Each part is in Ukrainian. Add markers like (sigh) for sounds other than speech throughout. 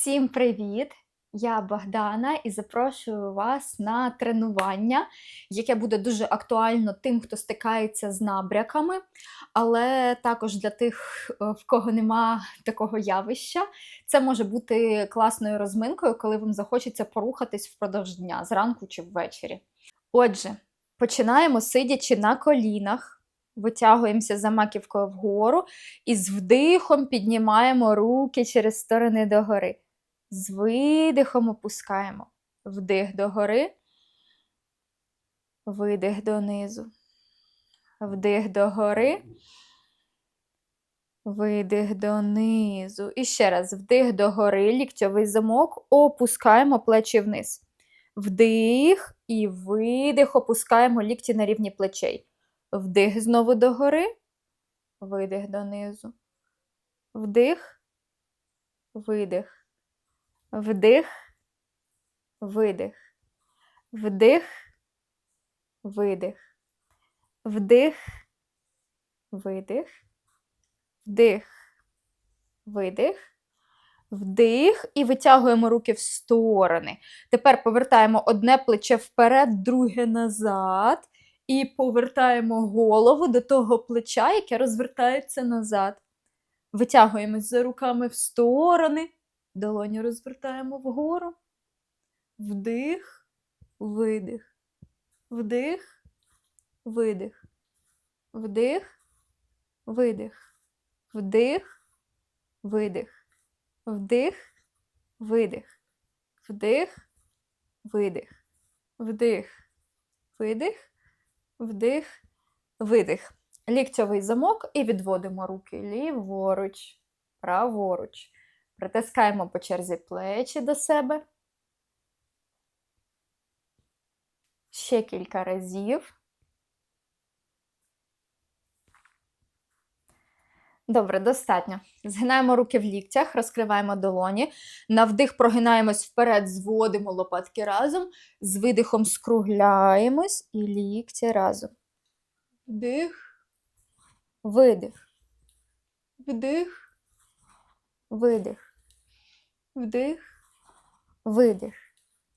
Всім привіт! Я Богдана і запрошую вас на тренування, яке буде дуже актуально тим, хто стикається з набряками, але також для тих, е, в кого нема такого явища. Це може бути класною розминкою, коли вам захочеться порухатись впродовж дня, зранку чи ввечері. Отже, починаємо сидячи на колінах. Витягуємося за маківкою вгору і з вдихом піднімаємо руки через сторони догори. З видихом опускаємо. Вдих догори, видих донизу. Вдих догори, видих донизу. І ще раз вдих догори, ліктьовий замок, опускаємо плечі вниз. Вдих і видих, опускаємо лікті на рівні плечей. Вдих знову догори, видих донизу. Вдих, видих. Вдих, видих. Вдих, видих. Вдих, видих. Вдих, видих. Вдих і витягуємо руки в сторони. Тепер повертаємо одне плече вперед, друге назад. І повертаємо голову до того плеча, яке розвертається назад. Витягуємось за руками в сторони, долоні розвертаємо вгору. Вдих, видих. Вдих, видих. Вдих, видих. Вдих, видих. Вдих, видих. Вдих, видих. Вдих, видих. Вдих, видих. Ліктьовий замок і відводимо руки ліворуч, праворуч. Притискаємо по черзі плечі до себе. Ще кілька разів. Добре, достатньо. Згинаємо руки в ліктях, розкриваємо долоні. На вдих прогинаємось вперед, зводимо лопатки разом. З видихом скругляємось і лікті разом. Вдих, видих. Вдих, видих. Вдих, видих.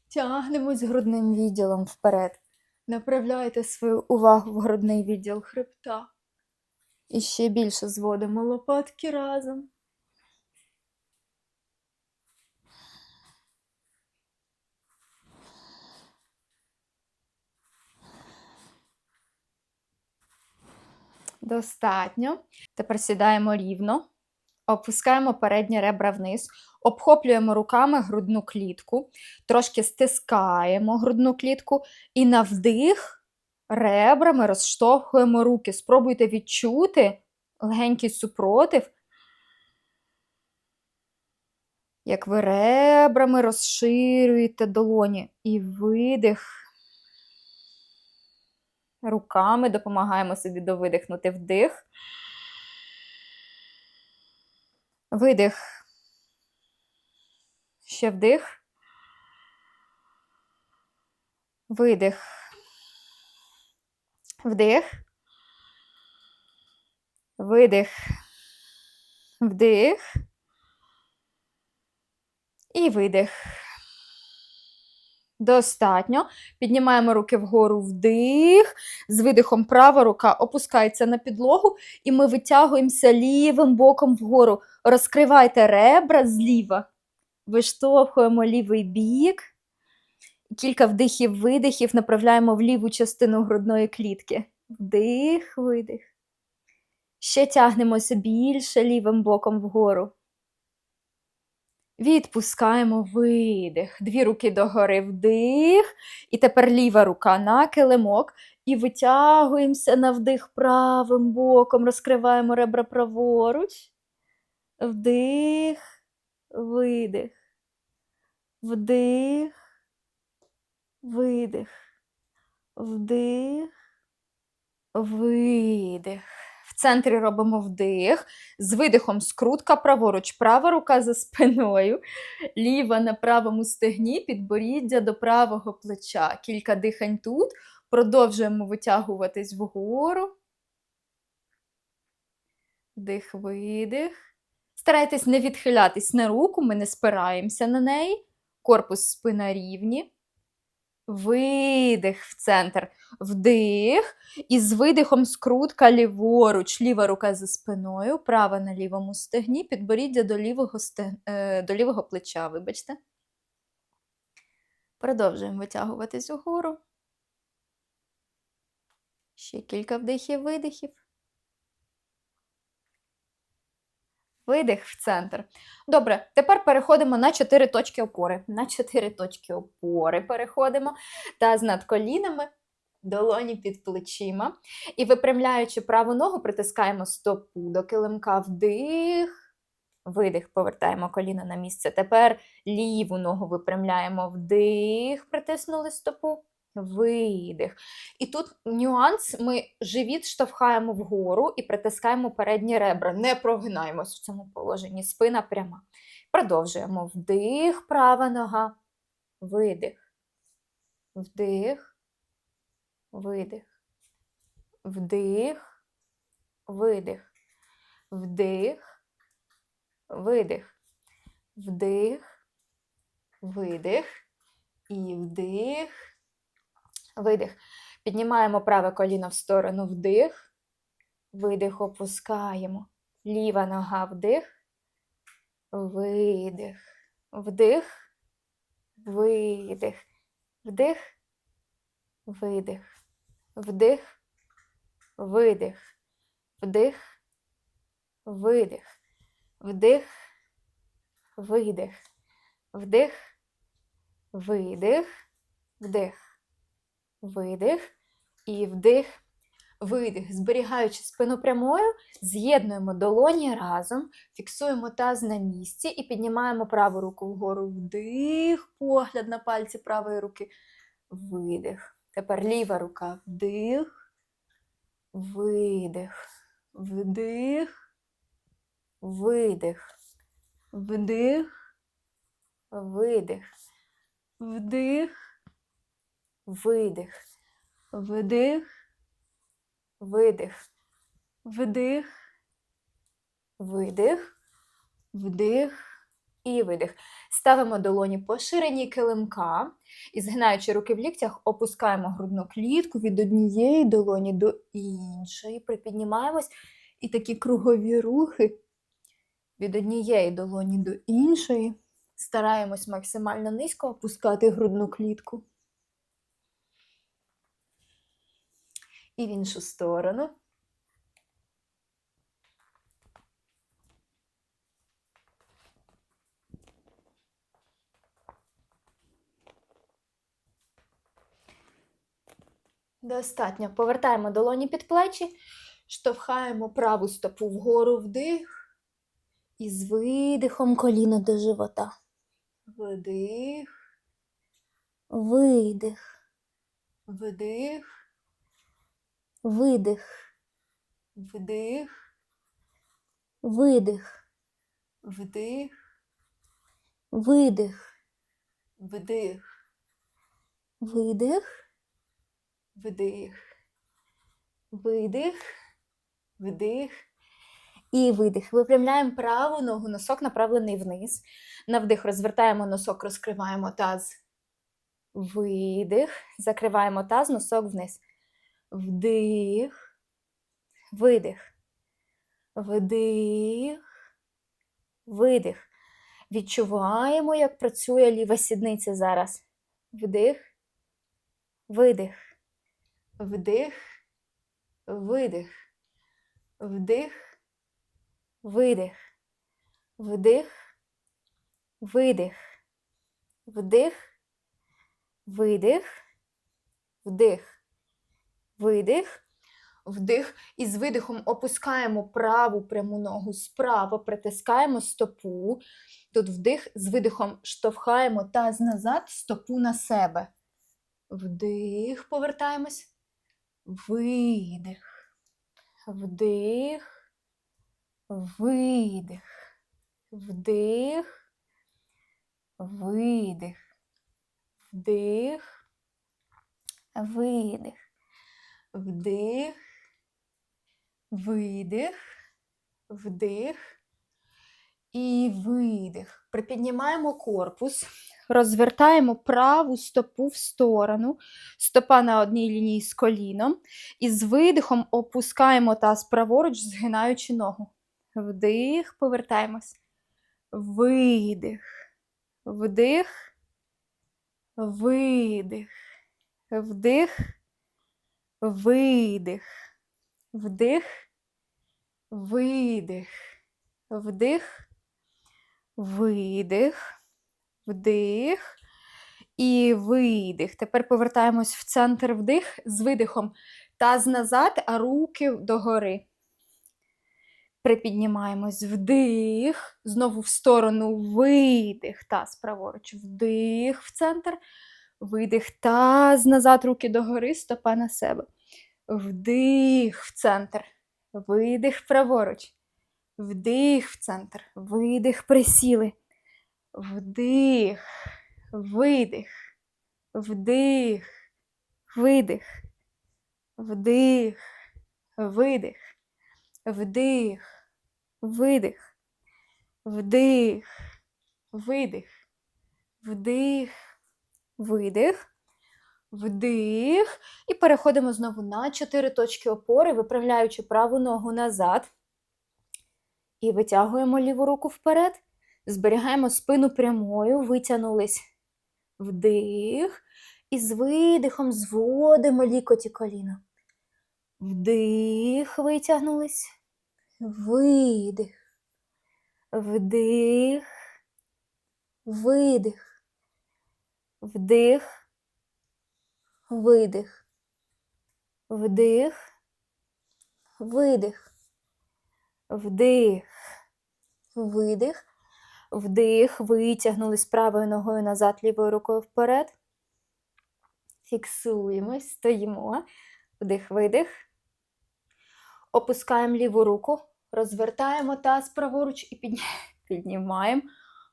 Тягнемось грудним відділом вперед. Направляйте свою увагу в грудний відділ хребта. І ще більше зводимо лопатки разом. Достатньо. Тепер сідаємо рівно, опускаємо передні ребра вниз, обхоплюємо руками грудну клітку, трошки стискаємо грудну клітку і на вдих ребрами розштовхуємо руки. Спробуйте відчути легенький супротив, як ви ребрами розширюєте долоні і видих. Руками допомагаємо собі довидихнути вдих. Видих. Ще вдих. Видих. Вдих. Видих. Вдих. І видих. Достатньо. Піднімаємо руки вгору вдих. З видихом права рука опускається на підлогу, і ми витягуємося лівим боком вгору. Розкривайте ребра зліва. Виштовхуємо лівий бік. Кілька вдихів-видихів направляємо в ліву частину грудної клітки. Вдих, видих. Ще тягнемося більше лівим боком вгору. Відпускаємо видих. Дві руки догори вдих. І тепер ліва рука на килимок. І витягуємося на вдих правим боком. Розкриваємо ребра праворуч. Вдих, видих. Вдих, видих. Вдих, видих. В центрі робимо вдих, з видихом скрутка праворуч, права рука за спиною, ліва на правому стегні, підборіддя до правого плеча. Кілька дихань тут. Продовжуємо витягуватись вгору. Вдих, видих. Старайтесь не відхилятись на руку, ми не спираємося на неї. Корпус спина рівні. Видих в центр. Вдих. І з видихом скрутка ліворуч. Ліва рука за спиною, права на лівому стегні, підборіддя до лівого, стег... е, до лівого плеча. Вибачте. Продовжуємо витягуватись угору. Ще кілька вдихів, видихів. Видих в центр. Добре, тепер переходимо на 4 точки опори. На 4 точки опори переходимо. Таз над колінами, долоні під плечима. І випрямляючи праву ногу, притискаємо стопу до килимка вдих. Видих, повертаємо коліна на місце. Тепер ліву ногу випрямляємо вдих, притиснули стопу. Видих. І тут нюанс: ми живіт штовхаємо вгору і притискаємо передні ребра. Не прогинаємось в цьому положенні. Спина пряма. Продовжуємо. Вдих, права нога. Видих. Вдих. Видих. Вдих. Видих. Вдих. Видих. Вдих. Видих. І вдих. Видих. Піднімаємо праве коліно в сторону вдих. Видих, опускаємо. Ліва нога вдих. Видих. Вдих. Видих. Вдих. Видих. Вдих. Видих. Вдих. Видих. Вдих. Видих. Вдих. Видих. Вдих видих і вдих, видих. Зберігаючи спину прямою, з'єднуємо долоні разом, фіксуємо таз на місці і піднімаємо праву руку вгору. Вдих, погляд на пальці правої руки. Видих. Тепер ліва рука. Вдих, видих, вдих, видих, вдих, видих, вдих видих, вдих, видих, вдих, видих, вдих і видих. Ставимо долоні по ширині килимка і, згинаючи руки в ліктях, опускаємо грудну клітку від однієї долоні до іншої. Припіднімаємось і такі кругові рухи від однієї долоні до іншої. Стараємось максимально низько опускати грудну клітку. І в іншу сторону. Достатньо. Повертаємо долоні під плечі, штовхаємо праву стопу вгору вдих і з видихом коліна до живота. Вдих, видих, вдих, видих, вдих, видих, вдих, видих, вдих, видих, вдих, видих, вдих. І видих. Випрямляємо праву ногу, носок направлений вниз. На вдих розвертаємо носок, розкриваємо таз. Видих, закриваємо таз, носок вниз вдих, видих, вдих, видих. Відчуваємо, як працює ліва сідниця зараз. Вдих, видих, вдих, видих, вдих, видих, вдих, видих, вдих, видих, вдих видих, вдих. І з видихом опускаємо праву пряму ногу справа, притискаємо стопу. Тут вдих, з видихом штовхаємо таз назад, стопу на себе. Вдих, повертаємось. Видих. Вдих. Видих. Вдих. Видих. Вдих. Видих вдих, видих, вдих. І видих. Припіднімаємо корпус, розвертаємо праву стопу в сторону, стопа на одній лінії з коліном. І з видихом опускаємо таз праворуч, згинаючи ногу. Вдих, повертаємось. Видих. Вдих. Видих. Вдих. Видих. Вдих. Видих. Вдих. Видих. Вдих. І видих. Тепер повертаємось в центр вдих з видихом. Таз назад, а руки догори. Припіднімаємось вдих, знову в сторону видих, таз праворуч, вдих в центр, видих, таз назад, руки догори, стопа на себе. Вдих в центр, видих праворуч, вдих в центр, видих, присіли. Вдих, видих, вдих, видих, вдих, видих, вдих видих, вдих, видих, вдих, видих, вдих. І переходимо знову на чотири точки опори, виправляючи праву ногу назад. І витягуємо ліву руку вперед. Зберігаємо спину прямою, витягнулись вдих. І з видихом зводимо лікоті коліна. Вдих, витягнулись видих, вдих, видих, вдих, видих, вдих, видих, вдих, видих, вдих, витягнулись правою ногою назад, лівою рукою вперед. Фіксуємось, стоїмо. Вдих, видих. Опускаємо ліву руку, розвертаємо таз праворуч і підні... (laughs) піднімаємо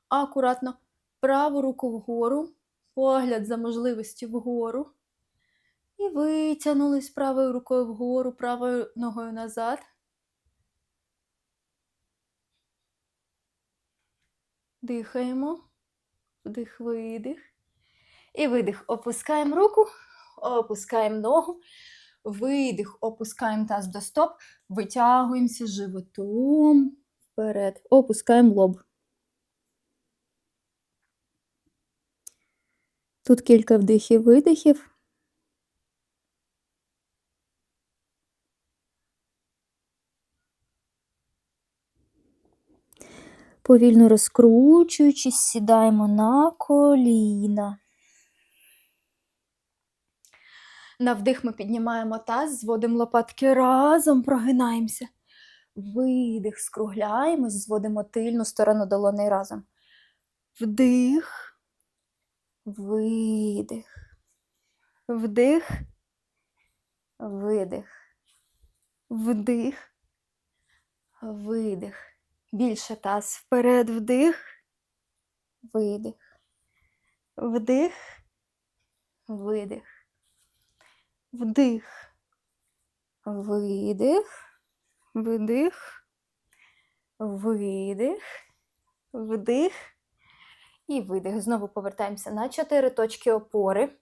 акуратно праву руку вгору, погляд за можливості вгору. І витягнулись правою рукою вгору, правою ногою назад. Дихаємо, вдих, видих. І видих. Опускаємо руку, опускаємо ногу. Видих, опускаємо таз до стоп, витягуємося животом вперед, опускаємо лоб. Тут кілька вдихів, видихів. Повільно розкручуючись, сідаємо на коліна. На вдих ми піднімаємо таз, зводимо лопатки разом, прогинаємося. Видих, скругляємось, зводимо тильну сторону долони разом. Вдих, видих, вдих, видих, вдих, видих. Більше таз. Вперед, вдих, видих, вдих, видих. Вдих, видих, вдих, видих, вдих і видих. Знову повертаємося на чотири точки опори.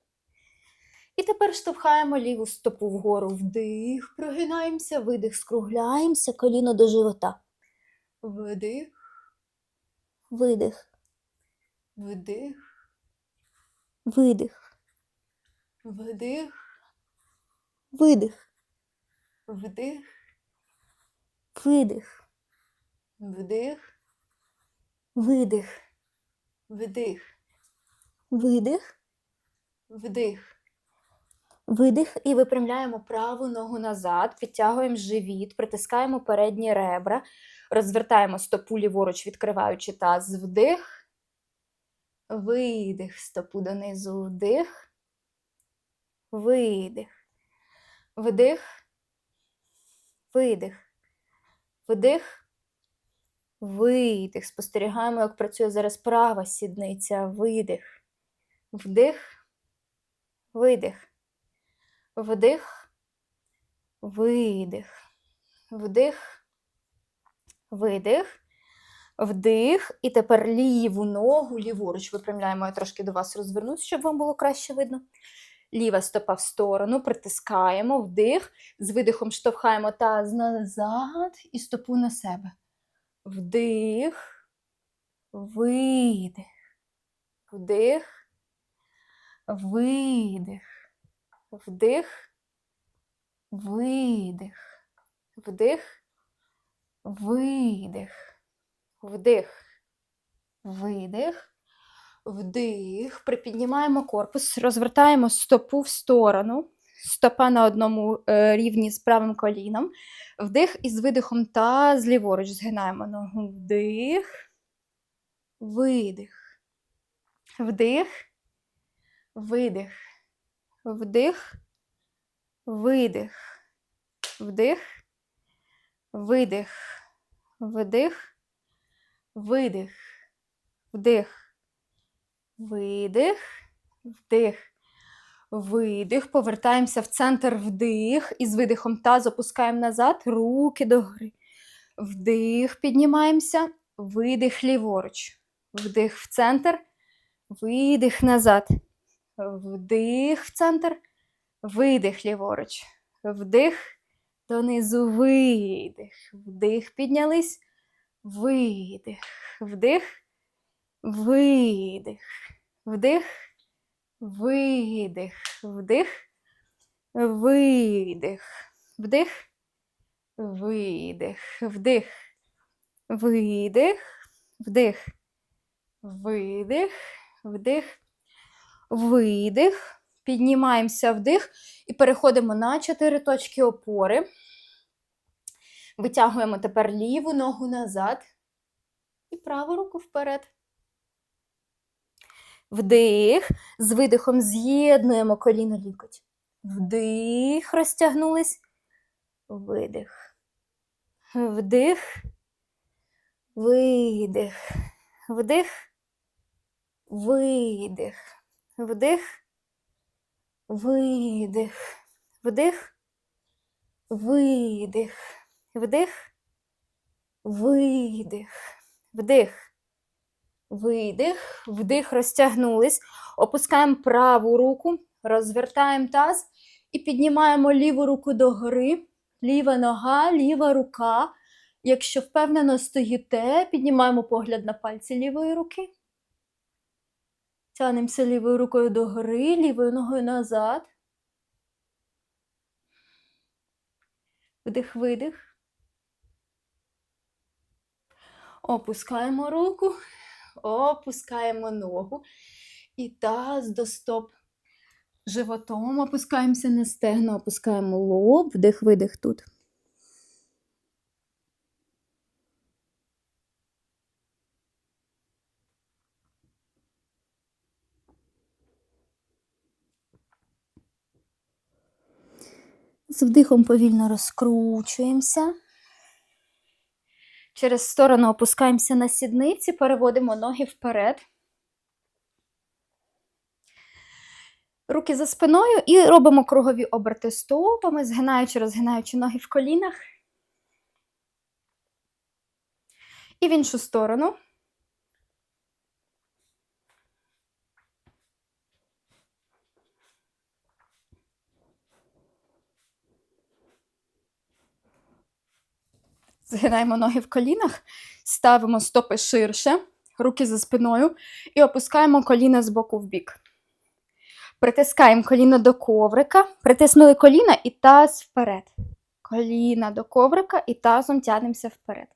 І тепер штовхаємо ліву стопу вгору. Вдих, прогинаємося, видих, скругляємося, коліно до живота. Вдих, видих, вдих, видих, вдих. Видих. Вдих. Видих. Вдих. Видих. Вдих. Видих. Вдих. Видих. І випрямляємо праву ногу назад, підтягуємо живіт, притискаємо передні ребра, розвертаємо стопу ліворуч, відкриваючи таз. Вдих. Видих. Стопу донизу. Вдих. Видих. Вдих, видих, вдих, видих. Спостерігаємо, як працює зараз права сідниця. Видих, вдих, видих, вдих, видих, вдих, видих, Вдих. І тепер ліву ногу, ліворуч випрямляємо. Я трошки до вас розвернусь, щоб вам було краще видно. Ліва стопа в сторону, притискаємо, вдих. З видихом штовхаємо таз назад і стопу на себе. Вдих, видих, вдих, видих, вдих, видих, вдих, видих, вдих, видих, вдих. Припіднімаємо корпус, розвертаємо стопу в сторону. Стопа на одному е, рівні з правим коліном. Вдих і з видихом та зліворуч згинаємо ногу. Вдих, видих. Вдих, видих. Вдих, видих. Вдих, видих. Вдих, видих. Вдих. Видих. Вдих. Видих. Повертаємося в центр вдих. І з видихом таз опускаємо назад. Руки догори. Вдих. Піднімаємося. Видих ліворуч. Вдих в центр. Видих назад. Вдих в центр. Видих ліворуч. Вдих. Донизу видих. Вдих. Піднялись. Видих. Вдих. Видих. Вдих. Видих. Вдих. Видих. Вдих. Видих. Вдих. Видих. Вдих. Видих. Вдих. Видих. Піднімаємося вдих і переходимо на чотири точки опори. Витягуємо тепер ліву ногу назад і праву руку вперед. Вдих. З видихом з'єднуємо коліно лікоть. Вдих, розтягнулись. Видих. Вдих. Видих. Вдих. Видих. Вдих. Видих. Вдих. Видих. Вдих. Видих. Вдих. Видих, вдих, розтягнулись. Опускаємо праву руку, розвертаємо таз і піднімаємо ліву руку догори. Ліва нога, ліва рука. Якщо впевнено стоїте, піднімаємо погляд на пальці лівої руки. Тянемося лівою рукою догори, лівою ногою назад. Вдих, видих. Опускаємо руку опускаємо ногу і таз до стоп. Животом опускаємося на стегно, опускаємо лоб, вдих, видих тут. З вдихом повільно розкручуємося. Через сторону опускаємося на сідниці, переводимо ноги вперед. Руки за спиною і робимо кругові оберти стопами, згинаючи, розгинаючи ноги в колінах. І в іншу сторону. Згинаємо ноги в колінах, ставимо стопи ширше, руки за спиною і опускаємо коліна з боку в бік. Притискаємо коліна до коврика, притиснули коліна і таз вперед. Коліна до коврика і тазом тягнемося вперед.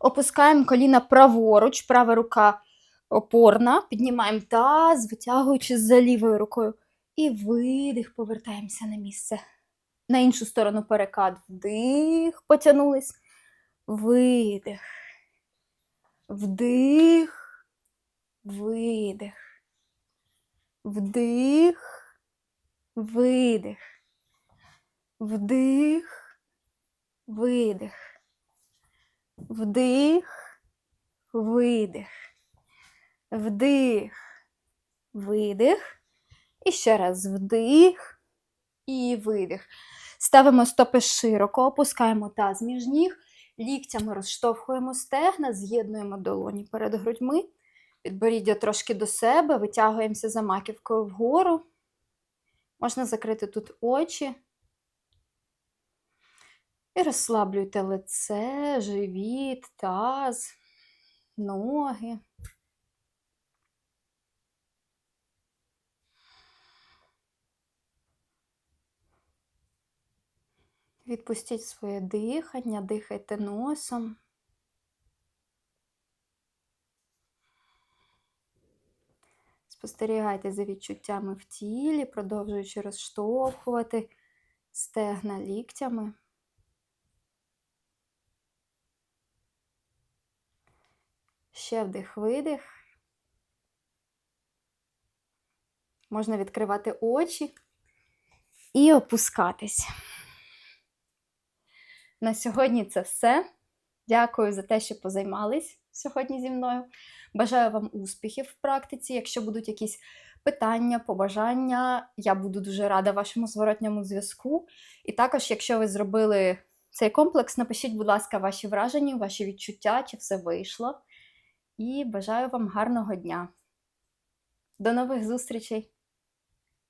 Опускаємо коліна праворуч, права рука опорна, піднімаємо таз, витягуючи за лівою рукою. І видих, повертаємося на місце. На іншу сторону перекат. Вдих, потягнулись. Видих. Вдих, видих. Вдих, видих. Вдих, видих. Вдих, видих. Вдих, видих. І ще раз вдих і видих. Ставимо стопи широко, опускаємо таз між ніг, ліктями розштовхуємо стегна, з'єднуємо долоні перед грудьми, підборіддя трошки до себе, витягуємося за маківкою вгору. Можна закрити тут очі. І розслаблюйте лице, живіт, таз, ноги. Відпустіть своє дихання, дихайте носом. Спостерігайте за відчуттями в тілі, продовжуючи розштовхувати стегна ліктями. Ще вдих-видих. Можна відкривати очі і опускатись. На сьогодні це все. Дякую за те, що позаймались сьогодні зі мною. Бажаю вам успіхів в практиці. Якщо будуть якісь питання, побажання, я буду дуже рада вашому зворотньому зв'язку. І також, якщо ви зробили цей комплекс, напишіть, будь ласка, ваші враження, ваші відчуття, чи все вийшло. І бажаю вам гарного дня. До нових зустрічей!